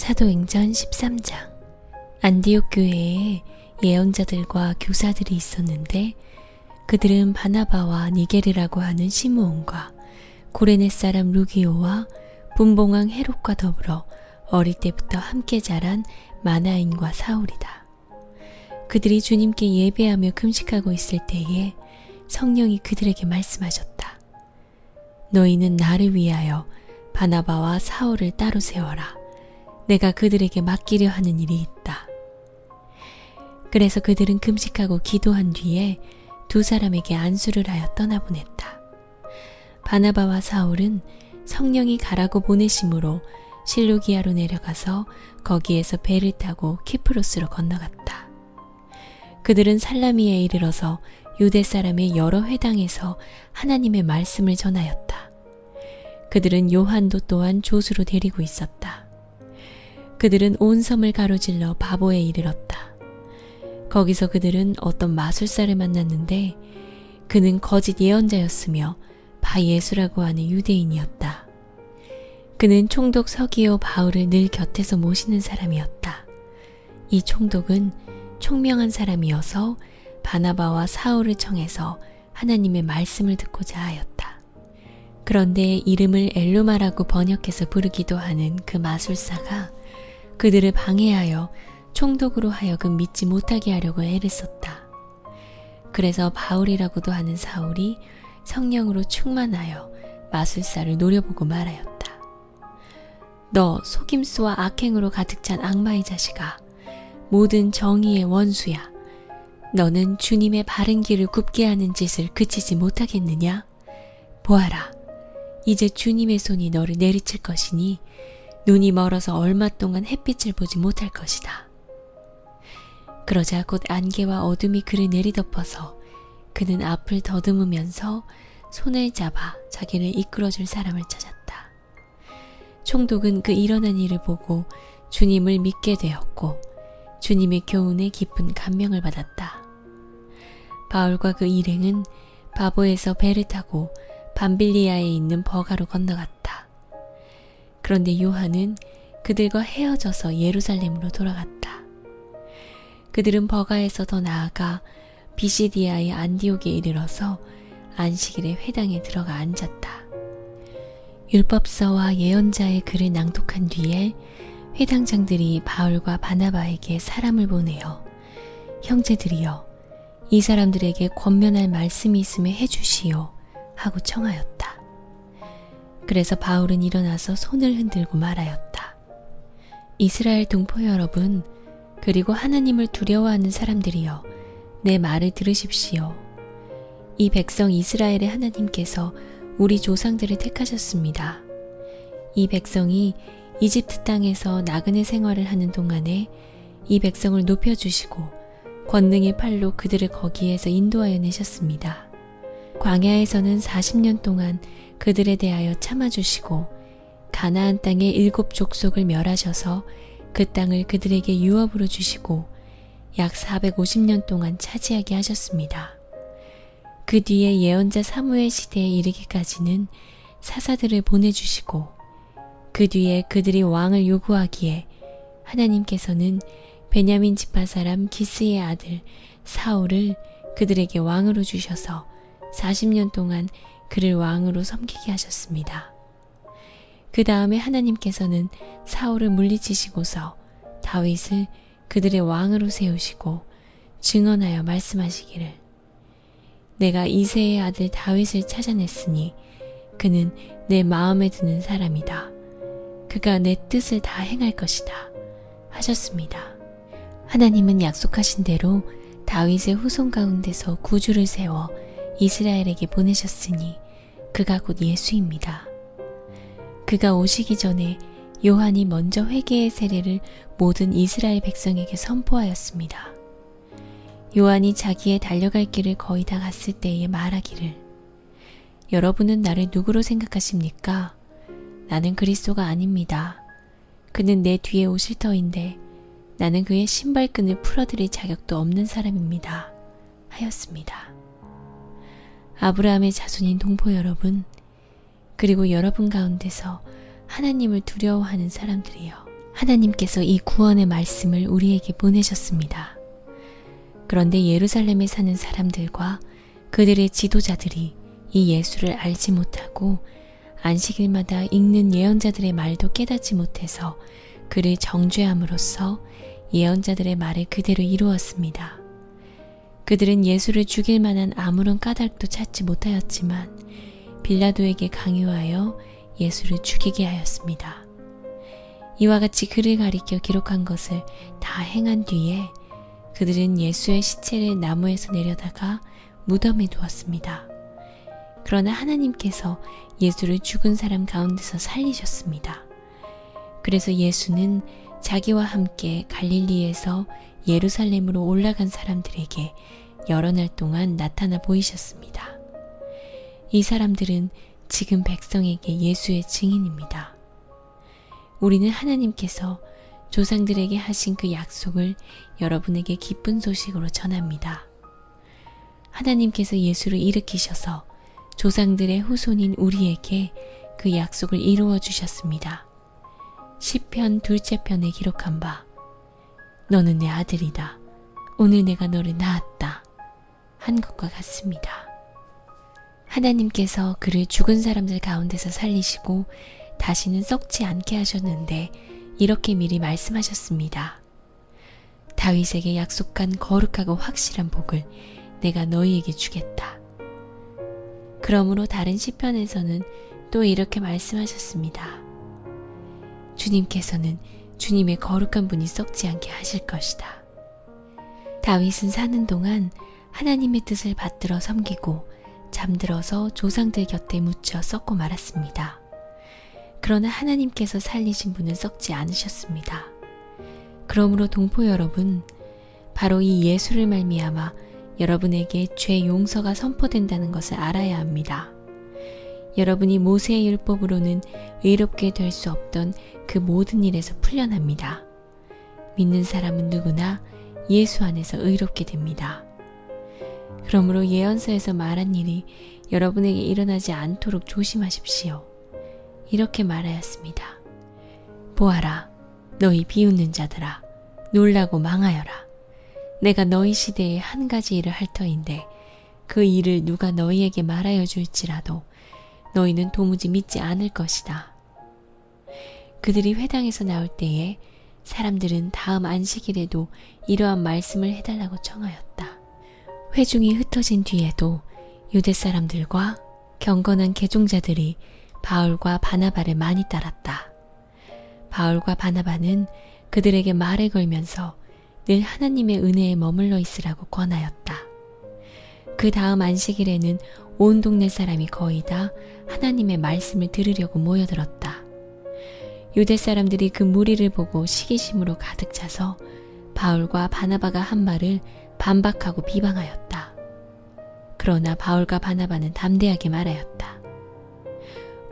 사도행전 13장 안디옥 교회에 예언자들과 교사들이 있었는데 그들은 바나바와 니게르라고 하는 시므온과 고레네 사람 루기오와 분봉왕 헤롯과 더불어 어릴 때부터 함께 자란 마나인과 사울이다. 그들이 주님께 예배하며 금식하고 있을 때에 성령이 그들에게 말씀하셨다. 너희는 나를 위하여 바나바와 사울을 따로 세워라. 내가 그들에게 맡기려 하는 일이 있다. 그래서 그들은 금식하고 기도한 뒤에 두 사람에게 안수를 하여 떠나보냈다. 바나바와 사울은 성령이 가라고 보내심으로 실루기아로 내려가서 거기에서 배를 타고 키프로스로 건너갔다. 그들은 살라미에 이르러서 유대 사람의 여러 회당에서 하나님의 말씀을 전하였다. 그들은 요한도 또한 조수로 데리고 있었다. 그들은 온 섬을 가로질러 바보에 이르렀다. 거기서 그들은 어떤 마술사를 만났는데 그는 거짓 예언자였으며 바예수라고 하는 유대인이었다. 그는 총독 서기오 바울을 늘 곁에서 모시는 사람이었다. 이 총독은 총명한 사람이어서 바나바와 사울을 청해서 하나님의 말씀을 듣고자 하였다. 그런데 이름을 엘루마라고 번역해서 부르기도 하는 그 마술사가 그들을 방해하여 총독으로 하여금 믿지 못하게 하려고 애를 썼다. 그래서 바울이라고도 하는 사울이 성령으로 충만하여 마술사를 노려보고 말하였다. 너 속임수와 악행으로 가득 찬 악마의 자식아, 모든 정의의 원수야. 너는 주님의 바른 길을 굽게 하는 짓을 그치지 못하겠느냐? 보아라. 이제 주님의 손이 너를 내리칠 것이니 눈이 멀어서 얼마 동안 햇빛을 보지 못할 것이다. 그러자 곧 안개와 어둠이 그를 내리덮어서 그는 앞을 더듬으면서 손을 잡아 자기를 이끌어줄 사람을 찾았다. 총독은 그 일어난 일을 보고 주님을 믿게 되었고 주님의 교훈에 깊은 감명을 받았다. 바울과 그 일행은 바보에서 배를 타고 밤빌리아에 있는 버가로 건너갔다. 그런데 요한은 그들과 헤어져서 예루살렘으로 돌아갔다. 그들은 버가에서 더 나아가 비시디아의 안디옥에 이르러서 안식일에 회당에 들어가 앉았다. 율법서와 예언자의 글을 낭독한 뒤에 회당장들이 바울과 바나바에게 사람을 보내어 형제들이여 이 사람들에게 권면할 말씀이 있음에 해주시오 하고 청하였다. 그래서 바울은 일어나서 손을 흔들고 말하였다. 이스라엘 동포 여러분 그리고 하나님을 두려워하는 사람들이여 내 말을 들으십시오. 이 백성 이스라엘의 하나님께서 우리 조상들을 택하셨습니다. 이 백성이 이집트 땅에서 나그네 생활을 하는 동안에 이 백성을 높여주시고 권능의 팔로 그들을 거기에서 인도하여 내셨습니다. 광야에서는 40년 동안 그들에 대하여 참아주시고 가나안 땅의 일곱 족속을 멸하셔서 그 땅을 그들에게 유업으로 주시고 약 450년 동안 차지하게 하셨습니다. 그 뒤에 예언자 사무엘 시대에 이르기까지는 사사들을 보내주시고 그 뒤에 그들이 왕을 요구하기에 하나님께서는 베냐민 지파 사람 기스의 아들 사울을 그들에게 왕으로 주셔서 40년 동안 그를 왕으로 섬기게 하셨습니다. 그 다음에 하나님께서는 사울을 물리치시고서 다윗을 그들의 왕으로 세우시고 증언하여 말씀하시기를 내가 이세의 아들 다윗을 찾아냈으니 그는 내 마음에 드는 사람이다. 그가 내 뜻을 다 행할 것이다. 하셨습니다. 하나님은 약속하신 대로 다윗의 후손 가운데서 구주를 세워 이스라엘에게 보내셨으니 그가 곧 예수입니다. 그가 오시기 전에 요한이 먼저 회개의 세례를 모든 이스라엘 백성에게 선포하였습니다. 요한이 자기의 달려갈 길을 거의 다 갔을 때에 말하기를 여러분은 나를 누구로 생각하십니까? 나는 그리스도가 아닙니다. 그는 내 뒤에 오실 터인데 나는 그의 신발끈을 풀어드릴 자격도 없는 사람입니다. 하였습니다. 아브라함의 자손인 동포 여러분, 그리고 여러분 가운데서 하나님을 두려워하는 사람들이여. 하나님께서 이 구원의 말씀을 우리에게 보내셨습니다. 그런데 예루살렘에 사는 사람들과 그들의 지도자들이 이 예수를 알지 못하고 안식일마다 읽는 예언자들의 말도 깨닫지 못해서 그를 정죄함으로써 예언자들의 말을 그대로 이루었습니다. 그들은 예수를 죽일 만한 아무런 까닭도 찾지 못하였지만 빌라도에게 강요하여 예수를 죽이게 하였습니다. 이와 같이 그를 가리켜 기록한 것을 다 행한 뒤에 그들은 예수의 시체를 나무에서 내려다가 무덤에 두었습니다. 그러나 하나님께서 예수를 죽은 사람 가운데서 살리셨습니다. 그래서 예수는 자기와 함께 갈릴리에서 예루살렘으로 올라간 사람들에게 여러 날 동안 나타나 보이셨습니다. 이 사람들은 지금 백성에게 예수의 증인입니다. 우리는 하나님께서 조상들에게 하신 그 약속을 여러분에게 기쁜 소식으로 전합니다. 하나님께서 예수를 일으키셔서 조상들의 후손인 우리에게 그 약속을 이루어 주셨습니다. 시편 둘째 편에 기록한 바 너는 내 아들이다. 오늘 내가 너를 낳았다. 한 것과 같습니다. 하나님께서 그를 죽은 사람들 가운데서 살리시고 다시는 썩지 않게 하셨는데 이렇게 미리 말씀하셨습니다. 다윗에게 약속한 거룩하고 확실한 복을 내가 너희에게 주겠다. 그러므로 다른 시편에서는 또 이렇게 말씀하셨습니다. 주님께서는 주님의 거룩한 분이 썩지 않게 하실 것이다. 다윗은 사는 동안 하나님의 뜻을 받들어 섬기고 잠들어서 조상들 곁에 묻혀 썩고 말았습니다. 그러나 하나님께서 살리신 분은 썩지 않으셨습니다. 그러므로 동포 여러분, 바로 이 예수를 말미암아 여러분에게 죄 용서가 선포된다는 것을 알아야 합니다. 여러분이 모세의 율법으로는 의롭게 될 수 없던 그 모든 일에서 풀려납니다. 믿는 사람은 누구나 예수 안에서 의롭게 됩니다. 그러므로 예언서에서 말한 일이 여러분에게 일어나지 않도록 조심하십시오. 이렇게 말하였습니다. 보아라, 너희 비웃는 자들아, 놀라고 망하여라. 내가 너희 시대에 한 가지 일을 할 터인데 그 일을 누가 너희에게 말하여 줄지라도 너희는 도무지 믿지 않을 것이다. 그들이 회당에서 나올 때에 사람들은 다음 안식일에도 이러한 말씀을 해달라고 청하였다. 회중이 흩어진 뒤에도 유대 사람들과 경건한 개종자들이 바울과 바나바를 많이 따랐다. 바울과 바나바는 그들에게 말을 걸면서 늘 하나님의 은혜에 머물러 있으라고 권하였다. 그 다음 안식일에는 온 동네 사람이 거의 다 하나님의 말씀을 들으려고 모여들었다. 유대 사람들이 그 무리를 보고 시기심으로 가득 차서 바울과 바나바가 한 말을 반박하고 비방하였다. 그러나 바울과 바나바는 담대하게 말하였다.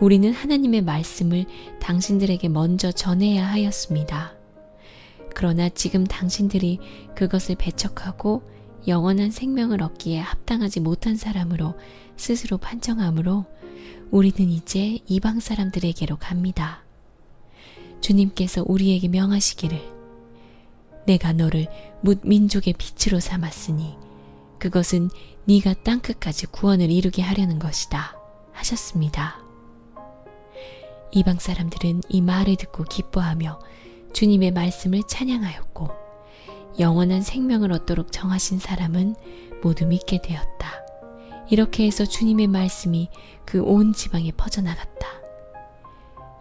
우리는 하나님의 말씀을 당신들에게 먼저 전해야 하였습니다. 그러나 지금 당신들이 그것을 배척하고 영원한 생명을 얻기에 합당하지 못한 사람으로 스스로 판정하므로 우리는 이제 이방 사람들에게로 갑니다. 주님께서 우리에게 명하시기를 내가 너를 묻 민족의 빛으로 삼았으니 그것은 네가 땅 끝까지 구원을 이루게 하려는 것이다 하셨습니다. 이방 사람들은 이 말을 듣고 기뻐하며 주님의 말씀을 찬양하였고 영원한 생명을 얻도록 정하신 사람은 모두 믿게 되었다. 이렇게 해서 주님의 말씀이 그 온 지방에 퍼져나갔다.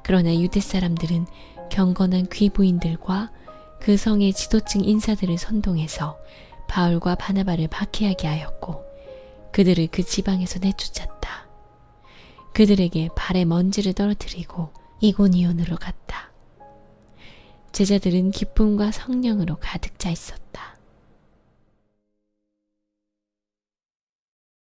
그러나 유대 사람들은 경건한 귀부인들과 그 성의 지도층 인사들을 선동해서 바울과 바나바를 박해하게 하였고 그들을 그 지방에서 내쫓았다. 그들에게 발에 먼지를 떨어뜨리고 이고니온으로 갔다. 제자들은 기쁨과 성령으로 가득 차 있었다.